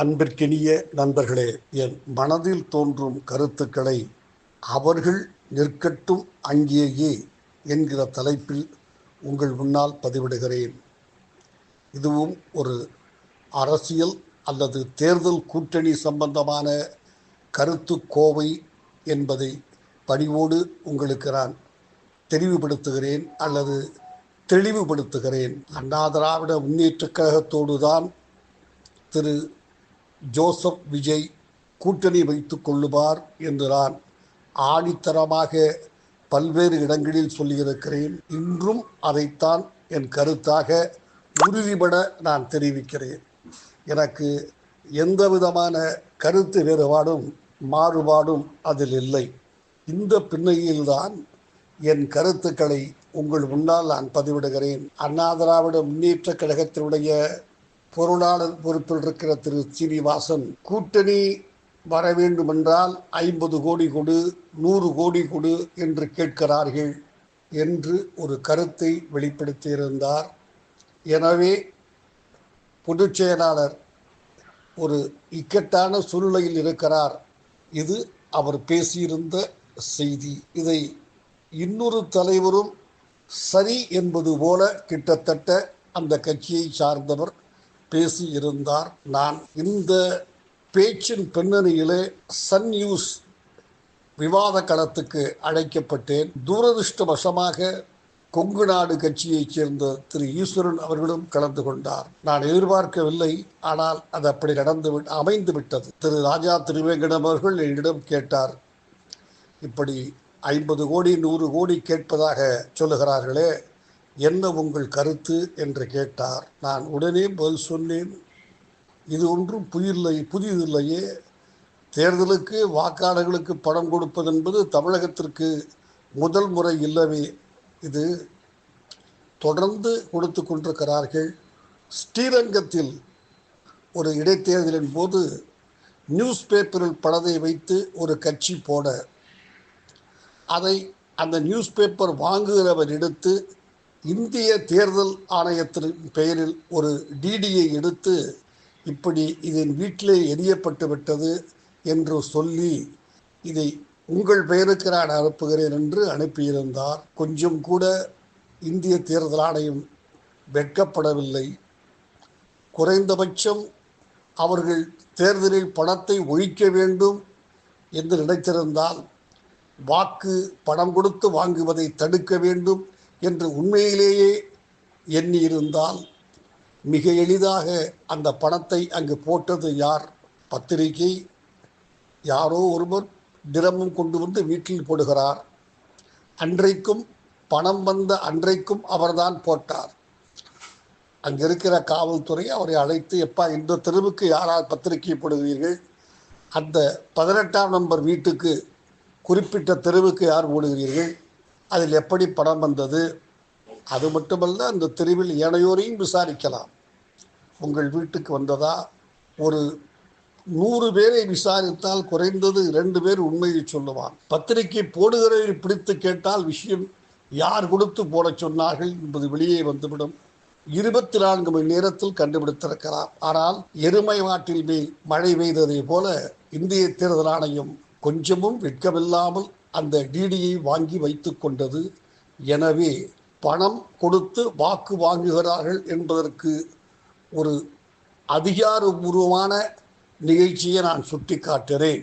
அன்பிற்கினிய நண்பர்களே என் மனதில் தோன்றும் கருத்துக்களை அவர்கள் நிற்கட்டும் அங்கேயே என்கிற தலைப்பில் உங்கள் முன்னால் பதிவிடுகிறேன். இதுவும் ஒரு அரசியல் அல்லது தேர்தல் கூட்டணி சம்பந்தமான கருத்து கோவை என்பதை பணிவோடு உங்களுக்கு நான் தெரிவுபடுத்துகிறேன் அல்லது தெளிவுபடுத்துகிறேன். அண்ணா திராவிட முன்னேற்றக் கழகத்தோடு தான் திரு ஜோசப் விஜய் கூட்டணி வைத்துக் கொள்ளுவார் என்று நான் ஆணித்தரமாக பல்வேறு இடங்களில் சொல்லியிருக்கிறேன். இன்றும் அதைத்தான் என் கருத்தாக உறுதிபட நான் தெரிவிக்கிறேன். எனக்கு எந்த விதமான கருத்து வேறுபாடும் மாறுபாடும் அதில் இல்லை. இந்த பின்னணியில்தான் என் கருத்துக்களை உங்கள் முன்னால் நான் பதிவிடுகிறேன். அண்ணா திராவிட முன்னேற்ற கழகத்தினுடைய பொருளாளர் பொறுப்பில் இருக்கிற திரு சீனிவாசன் கூட்டணி வர வேண்டுமென்றால் ஐம்பது கோடி கொடு நூறு கோடி கொடு என்று கேட்கிறார்கள் என்று ஒரு கருத்தை வெளிப்படுத்தியிருந்தார். எனவே பொதுச் செயலாளர் ஒரு இக்கட்டான சூழ்நிலையில் இருக்கிறார். இது அவர் பேசியிருந்த செய்தி. இதை இன்னொரு தலைவரும் சரி என்பது போல கிட்டத்தட்ட அந்த கட்சியை சார்ந்தவர் பேசியிருந்தார். நான் இந்த பேச்சின் பின்னணியிலே சன் நியூஸ் விவாத களத்துக்கு அழைக்கப்பட்டேன். துரதிருஷ்டவசமாக கொங்கு நாடு கட்சியைச் சேர்ந்த திரு ஈஸ்வரன் அவர்களும் கலந்து கொண்டார். நான் எதிர்பார்க்கவில்லை ஆனால் அது அப்படி நடந்து அமைந்து விட்டது. திரு ராஜா திருவேங்கடம் அவர்கள் என்னிடம் கேட்டார் இப்படி ஐம்பது கோடி நூறு கோடி கேட்பதாக சொல்லுகிறார்களே என்ன உங்கள் கருத்து என்று கேட்டார். நான் உடனே பதில் சொன்னேன் இது ஒன்றும் புதில்லை புதியதில்லையே தேர்தலுக்கு வாக்காளர்களுக்கு பணம் கொடுப்பது என்பது தமிழகத்திற்கு முதல் முறை இல்லவே. இது தொடர்ந்து கொடுத்து கொண்டிருக்கிறார்கள். ஸ்ரீரங்கத்தில் ஒரு இடைத்தேர்தலின் போது நியூஸ் பேப்பரில் படத்தை வைத்து ஒரு கட்சி போட. அதை அந்த நியூஸ் பேப்பர் வாங்குகிறவர் எடுத்து இந்திய தேர்தல் ஆணையத்தின் பெயரில் ஒரு டிடியை எடுத்து இப்படி இதன் வீட்டிலே எரியப்பட்டு விட்டது என்று சொல்லி இதை உங்கள் பெயருக்கு நான் அனுப்புகிறேன் என்று அனுப்பியிருந்தார். கொஞ்சம் கூட இந்திய தேர்தல் ஆணையம் வெட்கப்படவில்லை. குறைந்தபட்சம் அவர்கள் தேர்தலில் பணத்தை ஒழிக்க வேண்டும் என்று நினைத்திருந்தால் வாக்கு பணம் கொடுத்து வாங்குவதை தடுக்க வேண்டும். என்று உண்மையிலேயே எண்ணியிருந்தால் மிக எளிதாக அந்த பணத்தை அங்கு போட்டது யார்? பத்திரிகை யாரோ ஒருவர் திரமம் கொண்டு வந்து வீட்டில் போடுகிறார். அன்றைக்கும் பணம் வந்த அன்றைக்கும் அவர்தான் போட்டார். அங்கே இருக்கிற காவல்துறை அவரை அழைத்து எப்பா இந்த தெருவுக்கு யாரால் பத்திரிகை போடுகிறீர்கள்? அந்த பதினெட்டாம் நம்பர் வீட்டுக்கு குறிப்பிட்ட தெருவுக்கு யார் போடுகிறீர்கள்? அதில் எப்படி படம் வந்தது? அது மட்டுமல்ல அந்த தெருவில் ஏனையோரையும் விசாரிக்கலாம். உங்கள் வீட்டுக்கு வந்ததா? ஒரு நூறு பேரை விசாரித்தால் குறைந்தது ரெண்டு பேர் உண்மையை சொல்லுவான். பத்திரிகை போடுகிறவரை பிடித்து கேட்டால் விஷயம் யார் கொடுத்து போட சொன்னார்கள் என்பது வெளியே வந்துவிடும். இருபத்தி நான்கு மணி நேரத்தில் கண்டுபிடித்திருக்கலாம். ஆனால் எருமை வாட்டில் மழை பெய்ததை போல இந்திய தேர்தல் ஆணையம் கொஞ்சமும் வெட்கமில்லாமல் அந்த டிடியை வாங்கி வைத்து கொண்டது. எனவே பணம் கொடுத்து வாக்கு வாங்குகிறார்கள் என்பதற்கு ஒரு அதிகாரபூர்வமான நிகழ்ச்சியை நான் சுட்டி காட்டுகிறேன்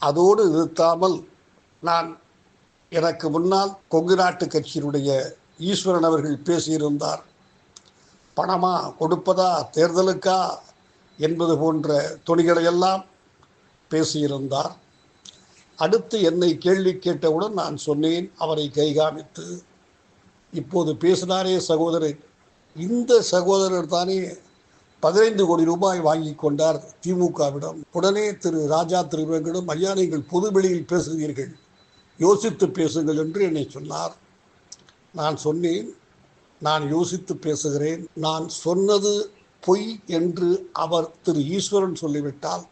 அதோடு நிறுத்தாமல் நான் எனக்கு முன்னால் கொங்கு நாட்டு கட்சியினுடைய ஈஸ்வரன் அவர்கள் பேசியிருந்தார். பணமா கொடுப்பதா தேர்தலுக்கா என்பது போன்ற துணிகளையெல்லாம் பேசியிருந்தார். அடுத்து என்னை கேள்வி கேட்டவுடன் நான் சொன்னேன் அவரை கைகாமித்து. இப்போது பேசினாரே சகோதரர் இந்த சகோதரர் தானே பதினைந்து கோடி ரூபாய் வாங்கி கொண்டார் திமுகவிடம். உடனே திரு ராஜா திருவேங்கடம் ஐயா நீங்கள் பொதுவெளியில் பேசுகிறீர்கள் யோசித்து பேசுங்கள் என்று என்னை சொன்னார். நான் சொன்னேன் நான் யோசித்து பேசுகிறேன். நான் சொன்னது பொய் என்று அவர் திரு ஈஸ்வரன் சொல்லிவிட்டால்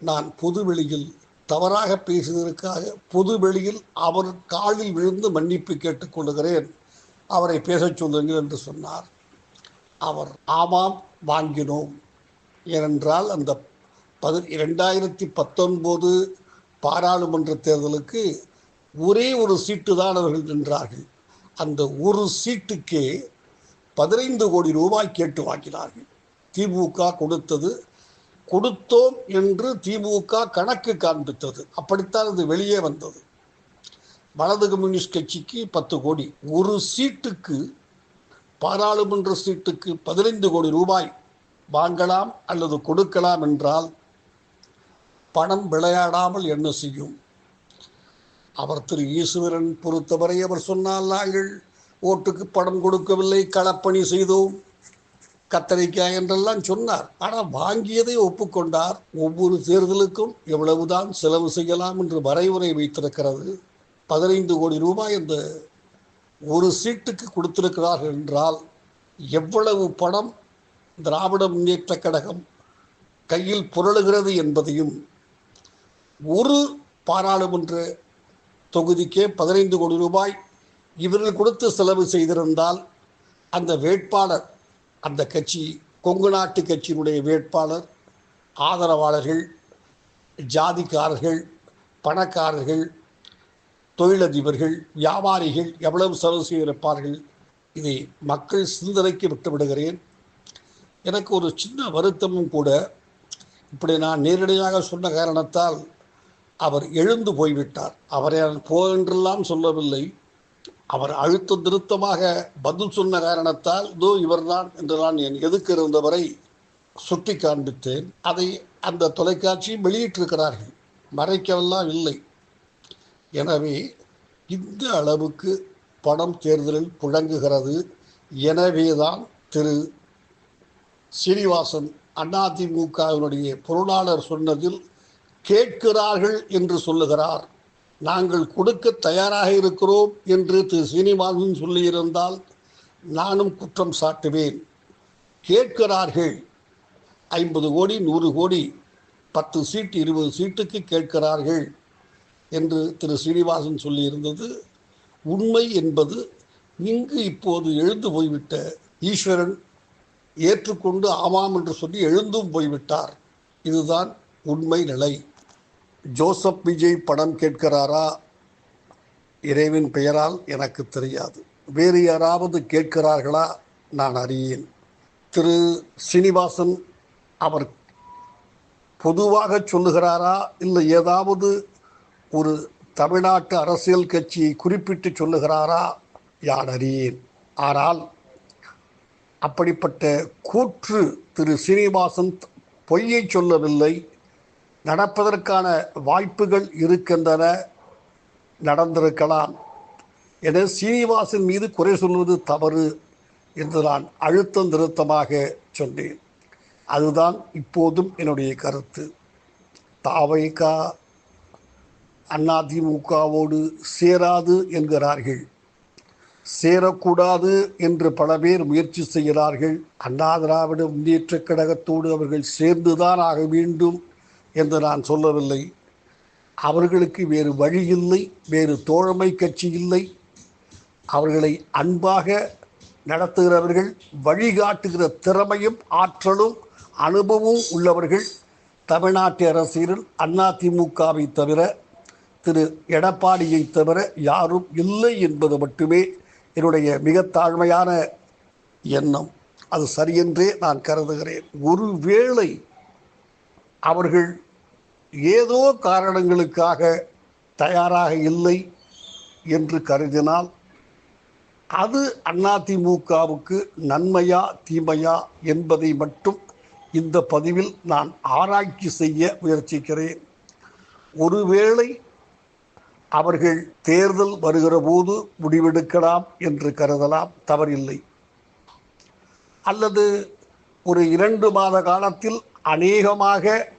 நான் பொதுவெளியில் தவறாக பேசியதற்காக பொதுவெளியில் அவர் காலில் விழுந்து மன்னிப்பு கேட்டுக்கொள்கிறேன் அவரை பேசச் சொல்லுங்கள் என்று சொன்னார். அவர் ஆமாம் வாங்கினோம். ஏனென்றால் அந்த பதி இரண்டாயிரத்தி பத்தொன்பது பாராளுமன்ற தேர்தலுக்கு ஒரே ஒரு சீட்டு தான் அவர்கள் நின்றார்கள். அந்த ஒரு சீட்டுக்கே பதினைந்து கோடி ரூபாய் கேட்டு வாங்கினார்கள். திமுக கொடுத்தது கொடுத்தோம் என்று திமுக கணக்கு காண்பித்தது. அப்படித்தான் அது வெளியே வந்தது. வலது கம்யூனிஸ்ட் கட்சிக்கு பத்து கோடி. ஒரு சீட்டுக்கு பாராளுமன்ற சீட்டுக்கு பதினைந்து கோடி ரூபாய் வாங்கலாம் அல்லது கொடுக்கலாம் என்றால் பணம் விளையாடாமல் என்ன செய்யும்? அவர் திரு ஈஸ்வரன் பொறுத்தவரை அவர் சொன்னால் நாங்கள் ஓட்டுக்கு பணம் கொடுக்கவில்லை களப்பணி செய்தோம். கத்தரிக்காய் என்றெல்லாம் சொன்னார். ஆனால் வாங்கியதை ஒப்புக்கொண்டார். ஒவ்வொரு தேர்தலுக்கும் எவ்வளவுதான் செலவு செய்யலாம் என்று வரைவுரை வைத்திருக்கிறது. பதினைந்து கோடி ரூபாய் அந்த ஒரு சீட்டுக்கு கொடுத்திருக்கிறார்கள் என்றால் எவ்வளவு பணம் திராவிட முன்னேற்ற கழகம் கையில் புரளுகிறது என்பதையும் ஒரு பாராளுமன்ற தொகுதிக்கே பதினைந்து கோடி ரூபாய் இவர்கள் கொடுத்து செலவு செய்திருந்தால் அந்த வேட்பாளர் அந்த கட்சி கொங்கு நாட்டு கட்சியினுடைய வேட்பாளர் ஆதரவாளர்கள் ஜாதிக்காரர்கள் பணக்காரர்கள் தொழிலதிபர்கள் வியாபாரிகள் எவ்வளவு செலவு செய்திருப்பார்கள் இதை மக்கள் சிந்தனைக்கு விட்டுவிடுகிறேன் எனக்கு ஒரு சின்ன வருத்தமும் கூட இப்படி நான் நேரடியாக சொன்ன காரணத்தால் அவர் எழுந்து போய்விட்டார். அவரை நான் போன்றெல்லாம் சொல்லவில்லை. அவர் அழுத்த திருத்தமாக பதில் சொன்ன காரணத்தால் இதோ இவர்தான் என்று நான் என் எதுக்கு இருந்தவரை சுட்டி காண்பித்தேன். அதை அந்த தொலைக்காட்சி வெளியிட்டிருக்கிறார்கள். மறைக்கவெல்லாம் இல்லை. எனவே இந்த அளவுக்கு பணம் தேர்தலில் புழங்குகிறது. எனவேதான் திரு. சீனிவாசன் அதிமுகவினுடைய பொருளாளர் சொன்னதில் கேட்கிறார்கள் என்று சொல்லுகிறார். நாங்கள் கொடுக்க தயாராக இருக்கிறோம் என்று திரு சீனிவாசன் சொல்லியிருந்தால் நானும் குற்றம் சாட்டுவேன். கேட்கிறார்கள். ஐம்பது கோடி நூறு கோடி பத்து சீட்டு இருபது சீட்டுக்கு கேட்கிறார்கள் என்று திரு சீனிவாசன் சொல்லியிருந்தது. உண்மை என்பது இங்கு இப்போது எழுந்து போய்விட்ட ஈஸ்வரன் ஏற்றுக்கொண்டு ஆமாம் என்று சொல்லி எழுந்தும் போய்விட்டார். இதுதான் உண்மை நிலை. ஜோசப் விஜய் படம் கேட்கிறாரா? இறைவின் பெயரால் எனக்கு தெரியாது. வேறு யாராவது கேட்கிறார்களா? நான் அறியேன். திரு. சீனிவாசன் அவர் பொதுவாக சொல்லுகிறாரா? இல்லை ஏதாவது ஒரு தமிழ்நாட்டு அரசியல் கட்சியை குறிப்பிட்டு சொல்லுகிறாரா? யார் அறியேன். ஆனால் அப்படிப்பட்ட கூற்று திரு. சீனிவாசன் பொய்யை சொல்லவில்லை. நடப்பதற்கான வாய்ப்புகள் இருக்கின்றன. நடந்திருக்கலாம். என சீனிவாசன் மீது குறை சொல்வது தவறு என்று நான் அழுத்தம் திருத்தமாக சொன்னேன். அதுதான் இப்போதும் என்னுடைய கருத்து. தாவைக்கா அதிமுகவோடு சேராது என்கிறார்கள். சேரக்கூடாது என்று பல பேர் முயற்சி செய்கிறார்கள். அண்ணா திராவிட முன்னேற்ற கழகத்தோடு அவர்கள் சேர்ந்துதான் ஆக வேண்டும். என்று நான் சொல்லவில்லை. அவர்களுக்கு வேறு வழி இல்லை வேறு தோழமை கட்சி இல்லை. அவர்களை அன்பாக நடத்துகிறவர்கள் வழிகாட்டுகிற திறமையும் ஆற்றலும் அனுபவமும் உள்ளவர்கள் தமிழ்நாட்டு அரசியலில் அதிமுகவை தவிர திரு எடப்பாடியை தவிர யாரும் இல்லை என்பது மட்டுமே என்னுடைய மிக தாழ்மையான எண்ணம். அது சரியென்றே நான் கருதுகிறேன். ஒருவேளை அவர்கள் ஏதோ காரணங்களுக்காக தயாராக இல்லை என்று கருதினால் அது அதிமுகவுக்கு நன்மையா தீமையா என்பதை மட்டும் இந்த பதிவில் நான் ஆராய்ச்சி செய்ய முயற்சிக்கிறேன். ஒருவேளை அவர்கள் தேர்தல் வருகிற போது முடிவெடுக்கலாம் என்று கருதலாம் தவறில்லை. அல்லது ஒரு இரண்டு மாத காலத்தில் அநேகமாக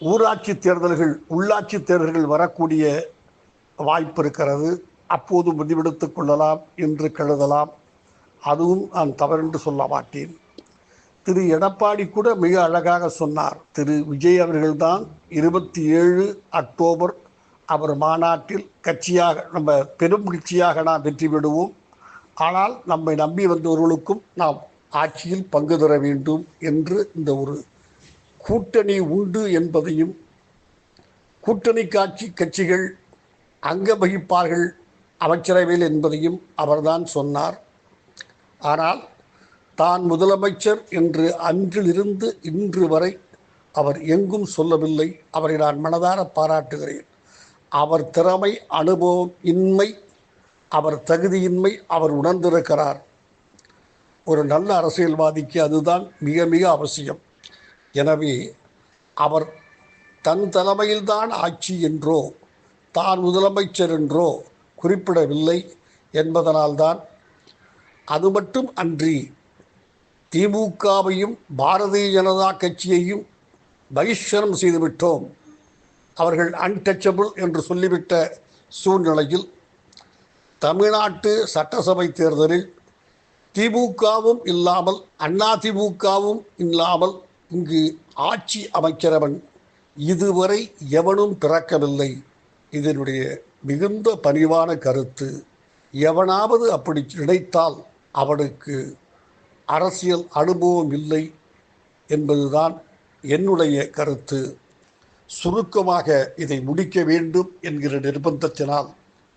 ஊராட்சி தேர்தல்கள் உள்ளாட்சி தேர்தல்கள் வரக்கூடிய வாய்ப்பு இருக்கிறது. அப்போது முடிவெடுத்துக் கொள்ளலாம் என்று கருதலாம். அதுவும் நான் தவறென்று சொல்ல மாட்டேன். திரு. எடப்பாடி கூட மிக அழகாக சொன்னார். திரு. விஜய் அவர்கள்தான் இருபத்தி ஏழு அக்டோபர் அவர் மாநாட்டில் கட்சியாக நம்ம பெரும் கட்சியாக நாம் வெற்றி பெறுவோம். ஆனால் நம்மை நம்பி வந்தவர்களுக்கும் நாம் ஆட்சியில் பங்கு தர வேண்டும் என்று இந்த ஒரு கூட்டணி உண்டு என்பதையும் கூட்டணி காட்சி கட்சிகள் அங்க வகிப்பார்கள் அமைச்சரவையில் என்பதையும் அவர்தான் சொன்னார். ஆனால் தான் முதலமைச்சர் என்று அன்றிலிருந்து இன்று வரை அவர் எங்கும் சொல்லவில்லை. அவரை நான் மனதார பாராட்டுகிறேன். அவர் திறமை அனுபவம் இன்மை அவர் தகுதியின்மை அவர் உணர்ந்திருக்கிறார். ஒரு நல்ல அரசியல்வாதிக்கு அதுதான் மிக மிக அவசியம். எனவே அவர் தன் தலைமையில்தான் ஆட்சி என்றோ தான் முதலமைச்சர் என்றோ குறிப்பிடவில்லை என்பதனால்தான் அது மட்டும் அன்றி திமுகவையும் பாரதிய ஜனதா கட்சியையும் பகிஷ்கரம் செய்துவிட்டோம். அவர்கள் அன்டச்சபிள் என்று சொல்லிவிட்ட சூழ்நிலையில் தமிழ்நாட்டு சட்டசபை தேர்தலில் திமுகவும் இல்லாமல் அண்ணா திமுகவும் இல்லாமல் இங்கு ஆட்சி அமைக்கிறவன் இதுவரை எவனும் பிறக்கவில்லை. இதனுடைய மிகுந்த பணிவான கருத்து எவனாவது அப்படி நினைத்தால் அவனுக்கு அரசியல் அனுபவம் இல்லை என்பதுதான் என்னுடைய கருத்து. சுருக்கமாக இதை முடிக்க வேண்டும் என்கிற நிர்பந்தத்தினால்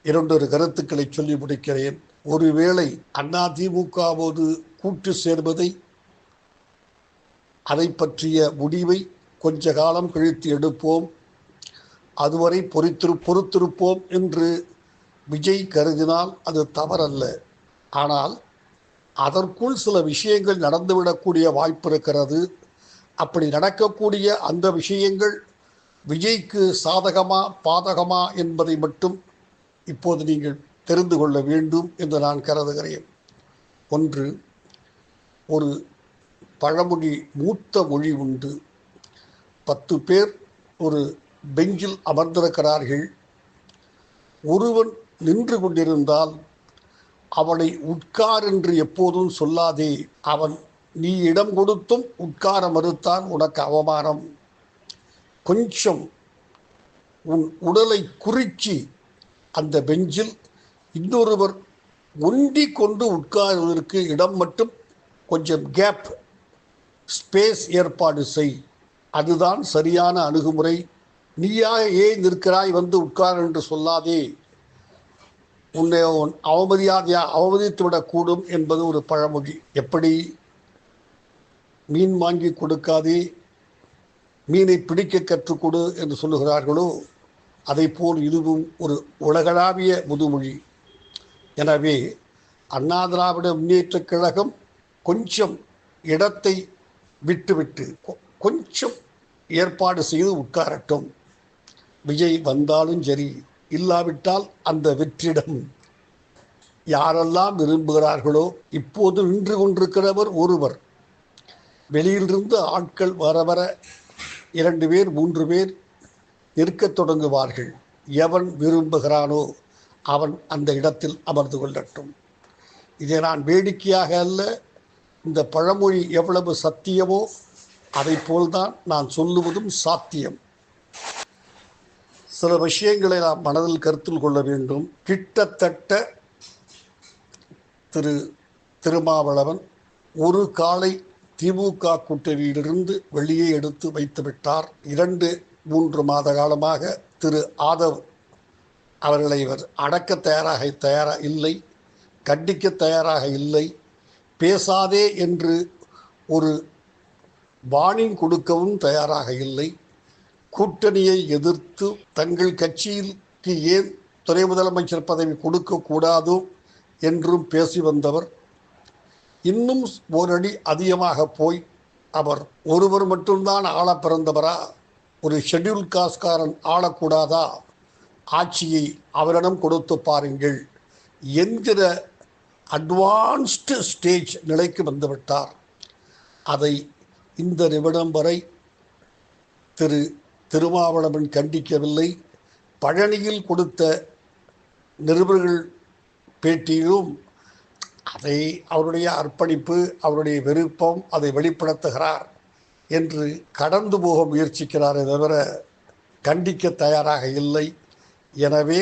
இரண்டொரு கருத்துக்களை சொல்லி முடிக்கிறேன். ஒருவேளை அதிமுகவோடு கூட்டு சேர்வதை அதை பற்றிய முடிவை கொஞ்ச காலம் கழித்து எடுப்போம். அதுவரை பொறுத்திரு பொறுத்திருப்போம் என்று விஜய் கருதினால் அது தவறல்ல. ஆனால் அதற்குள் சில விஷயங்கள் நடந்துவிடக்கூடிய வாய்ப்பு இருக்கிறது. அப்படி நடக்கக்கூடிய அந்த விஷயங்கள் விஜய்க்கு சாதகமா பாதகமா என்பதை மட்டும் இப்போது நீங்கள் தெரிந்து கொள்ள வேண்டும் என்று நான் கருதுகிறேன். ஒன்று ஒரு பழமொழி மூத்த மொழி உண்டு. பத்து பேர் ஒரு பெஞ்சில் அமர்ந்திருக்கிறார்கள். ஒருவன் நின்று கொண்டிருந்தால் அவனை உட்கார் என்று எப்போதும் சொல்லாதே. அவன் நீ இடம் கொடுத்தும் உட்கார மறுத்தான் உனக்கு அவமானம். கொஞ்சம் உன் உடலை குறிச்சி. அந்த பெஞ்சில் இன்னொருவர் ஒண்டி கொண்டு உட்காருவதற்கு இடம் மட்டும் கொஞ்சம் கேப் ஸ்பேஸ் ஏற்பாடு செய். அதுதான் சரியான அணுகுமுறை. நீயாக ஏன் நிற்கிறாய் வந்து உட்கார் என்று சொல்லாதே. உன்னை அவமதியாதையா அவமதித்து விடக்கூடும் என்பது ஒரு பழமொழி. எப்படி? மீன் வாங்கி கொடுக்காதே. மீனை பிடிக்க கற்றுக்கொடு என்று சொல்லுகிறார்களோ அதை போல் இதுவும் ஒரு உலகளாவிய முதுமொழி. எனவே அண்ணா திராவிட முன்னேற்றக் கழகம் கொஞ்சம் இடத்தை விட்டுவிட்டு கொ- கொஞ்சம் ஏற்பாடு செய்து உட்காரட்டும். விஜய் வந்தாலும் சரி இல்லாவிட்டால் அந்த வெற்றிடம் யாரெல்லாம் விரும்புகிறார்களோ இப்போது நின்று கொண்டிருக்கிறவர் ஒருவர். வெளியிலிருந்து ஆட்கள் வர வர இரண்டு பேர் மூன்று பேர் இருக்கத் தொடங்குவார்கள். எவன் விரும்புகிறானோ அவன் அந்த இடத்தில் அமர்ந்து கொள்ளட்டும். இதை நான் வேடிக்கையாக அல்ல இந்த பழமொழி எவ்வளவு சத்தியமோ அதை போல்தான் நான் சொல்லுவதும் சாத்தியம். சில விஷயங்களை நாம் மனதில் கருத்தில் கொள்ள வேண்டும். கிட்டத்தட்ட திரு திருமாவளவன் ஒரு காலை திமுக கூட்டணியிலிருந்து வெளியே எடுத்து வைத்துவிட்டார் இரண்டு மூன்று மாத காலமாக திரு ஆதவ் அவர்களை இவர் அடக்க தயாராக தயாராக இல்லை கண்டிக்க தயாராக இல்லை. பேசாதே என்று ஒரு வானின் கொடுக்கவும் தயாராக இல்லை. கூட்டணியை எதிர்த்து தங்கள் கட்சிக்கு ஏன் துணை முதலமைச்சர் பதவி கொடுக்கக்கூடாதோ என்றும் பேசி வந்தவர். இன்னும் ஓரடி அதிகமாக போய் அவர் ஒருவர் மட்டும்தான் ஆள பிறந்தவரா? ஒரு ஷெட்யூல் காஸ்காரன் ஆளக்கூடாதா? ஆட்சியை அவரிடம் கொடுத்து பாருங்கள் என்கிற அட்வான்ஸ்டு ஸ்டேஜ் நிலைக்கு வந்துவிட்டார். அதை இந்த நிமிடம் வரை திரு திருமாவளவன் கண்டிக்கவில்லை. பழனியில் கொடுத்த நிருபர்கள் பேட்டியிலும் அதை அவருடைய அர்ப்பணிப்பு அவருடைய விருப்பம் அதை வெளிப்படுத்துகிறார் என்று கடந்து போக முயற்சிக்கிறாரே தவிர கண்டிக்க தயாராக இல்லை. எனவே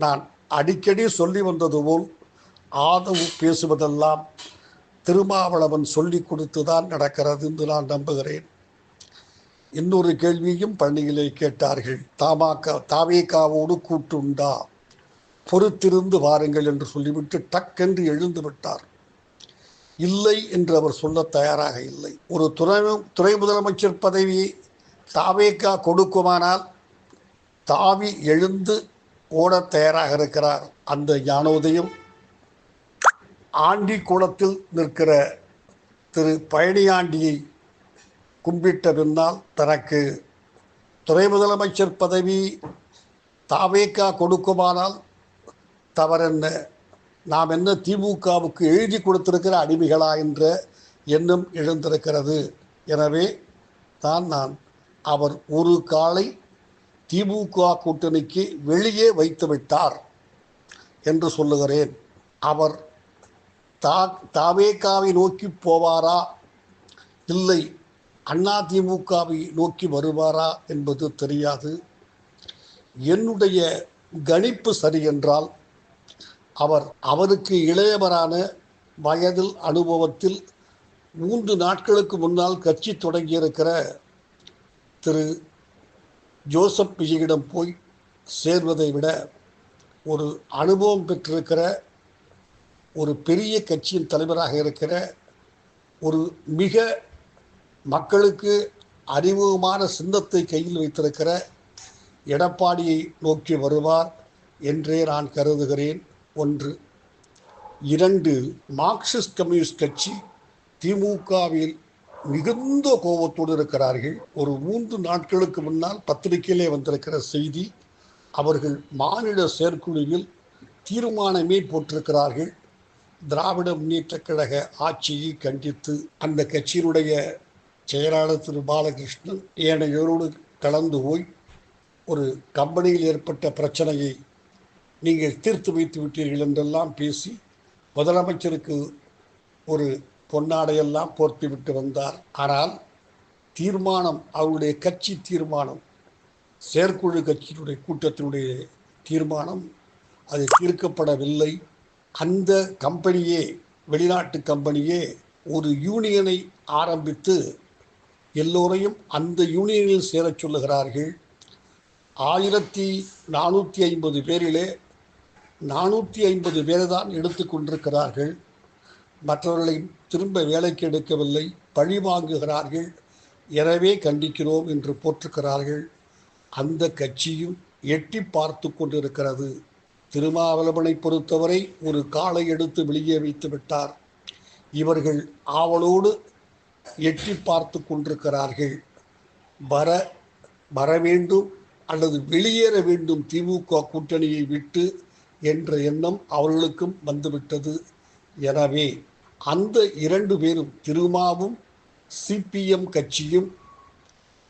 நான் அடிக்கடி சொல்லி வந்தது போல் ஆதவு பேசுவதெல்லாம் திருமாவளவன் சொல்லிக் கொடுத்துதான் நடக்கிறது என்று நான் நம்புகிறேன். இன்னொரு கேள்வியும் பள்ளியிலே கேட்டார்கள். தாமாக்கா தாவேக்காவோடு கூட்டுண்டா? பொறுத்திருந்து வாருங்கள் என்று சொல்லிவிட்டு டக்கென்று எழுந்து விட்டார். இல்லை என்று அவர் சொல்ல தயாராக இல்லை. ஒரு துணை துணை முதலமைச்சர் பதவியை தாவேக்கா கொடுக்குமானால் தாவி எழுந்து ஓட தயாராக இருக்கிறார். அந்த ஞானோதயம் ஆண்டி குளத்தில் நிற்கிற திரு பழனியாண்டியை கும்பிட்ட பின்னால் தனக்கு துணை முதலமைச்சர் பதவி தாவேக்கா கொடுக்குமானால் தவறென்ன? நாம் என்ன திமுகவுக்கு எழுதி கொடுத்திருக்கிற அடிமைகளா என்ற எண்ணம் எழுந்திருக்கிறது. எனவே தான் நான் அவர் ஒரு காலை திமுக கூட்டணிக்கு வெளியே வைத்து விட்டார் என்று சொல்லுகிறேன். அவர் தா தாவேக்காவை நோக்கி போவாரா? இல்லை. அண்ணா திமுகவை நோக்கி வருவாரா என்பது தெரியாது. என்னுடைய கணிப்பு சரி என்றால் அவர் அவருக்கு இளையவரான வயதில் அனுபவத்தில் மூன்று நாட்களுக்கு முன்னால் கட்சி தொடங்கியிருக்கிற திரு. ஜோசப் விஜயிடம் போய் சேர்வதை விட ஒரு அனுபவம் பெற்றிருக்கிற ஒரு பெரிய கட்சியின் தலைவராக இருக்கிற ஒரு மிக மக்களுக்கு அறிமுகமான சின்னத்தை கையில் வைத்திருக்கிற எடப்பாடியை நோக்கி வருவார் என்றே நான் கருதுகிறேன். ஒன்று இரண்டு மார்க்சிஸ்ட் கம்யூனிஸ்ட் கட்சி திமுகவில் மிகுந்த கோபத்தோடு இருக்கிறார்கள். ஒரு மூன்று நாட்களுக்கு முன்னால் பத்திரிகையிலே வந்திருக்கிற செய்தி அவர்கள் மாநில செயற்குழுவில் தீர்மானமே போட்டிருக்கிறார்கள். திராவிட முன்னேற்ற கழக ஆட்சியை கண்டித்து அந்த கட்சியினுடைய செயலாளர் திரு பாலகிருஷ்ணன் ஏனையோரோடு கலந்து போய் ஒரு கம்பெனியில் ஏற்பட்ட பிரச்சனையை நீங்கள் தீர்த்து வைத்து விட்டீர்கள் என்றெல்லாம் பேசி முதலமைச்சருக்கு ஒரு பொன்னாடையெல்லாம் போர்த்தி விட்டு வந்தார். ஆனால் தீர்மானம் அவருடைய கட்சி தீர்மானம் செயற்குழு கட்சியினுடைய கூட்டத்தினுடைய தீர்மானம் அது தீர்க்கப்படவில்லை. அந்த கம்பெனியே வெளிநாட்டு கம்பெனியே ஒரு யூனியனை ஆரம்பித்து எல்லோரையும் அந்த யூனியனில் சேரச் சொல்லுகிறார்கள். ஆயிரத்தி நானூற்றி ஐம்பது பேரிலே நானூற்றி ஐம்பது பேரை தான் எடுத்துக்கொண்டிருக்கிறார்கள் மற்றவர்களை திரும்ப வேலைக்கு எடுக்கவில்லை பழி வாங்குகிறார்கள். எனவே கண்டிக்கிறோம் என்று போற்றுக்கிறார்கள் அந்த கட்சியும் எட்டி பார்த்து கொண்டிருக்கிறது. திருமாவளவனை பொறுத்தவரை ஒரு காலை எடுத்து வெளியே வைத்து விட்டார். இவர்கள் ஆவலோடு எட்டி பார்த்து கொண்டிருக்கிறார்கள். வர வர வேண்டும் அல்லது வெளியேற வேண்டும் திமுக கூட்டணியை விட்டு என்ற எண்ணம் அவர்களுக்கும் வந்துவிட்டது. எனவே அந்த இரண்டு பேரும் திருமாவும் சிபிஎம் கட்சியும்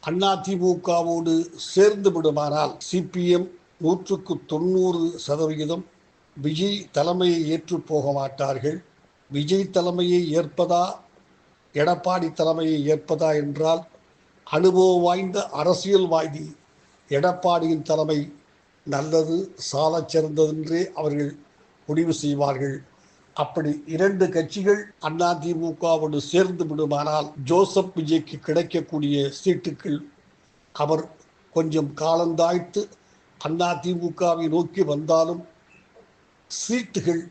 அதிமுகவோடு சேர்ந்து விடுமானால் சிபிஎம் நூற்றுக்கு தொண்ணூறு சதவிகிதம் விஜய் தலைமையை ஏற்று போக மாட்டார்கள். விஜய் தலைமையை ஏற்பதா எடப்பாடி தலைமையை ஏற்பதா என்றால் அனுபவம் வாய்ந்த அரசியல்வாதி எடப்பாடியின் தலைமை நல்லது சாலச் சிறந்ததென்றே அவர்கள் முடிவு செய்வார்கள். அப்படி இரண்டு கட்சிகள் அதிமுகவோடு சேர்ந்து விடுமானால் ஜோசப் விஜய்க்கு கிடைக்கக்கூடிய சீட்டுக்கள் அவர் கொஞ்சம் காலந்தாய்த்து அதிமுகவை நோக்கி வந்தாலும் சீட்டுகள்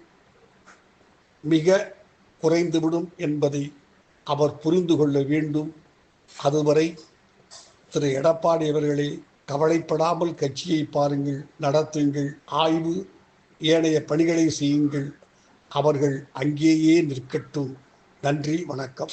மிக குறைந்துவிடும் என்பதை அவர் புரிந்து கொள்ள வேண்டும். அதுவரை திரு எடப்பாடி அவர்களே கவலைப்படாமல் கட்சியை பாருங்கள் நடத்துங்கள் ஆய்வு ஏனைய பணிகளை செய்யுங்கள். அவர்கள் அங்கேயே நிற்கட்டும். நன்றி வணக்கம்.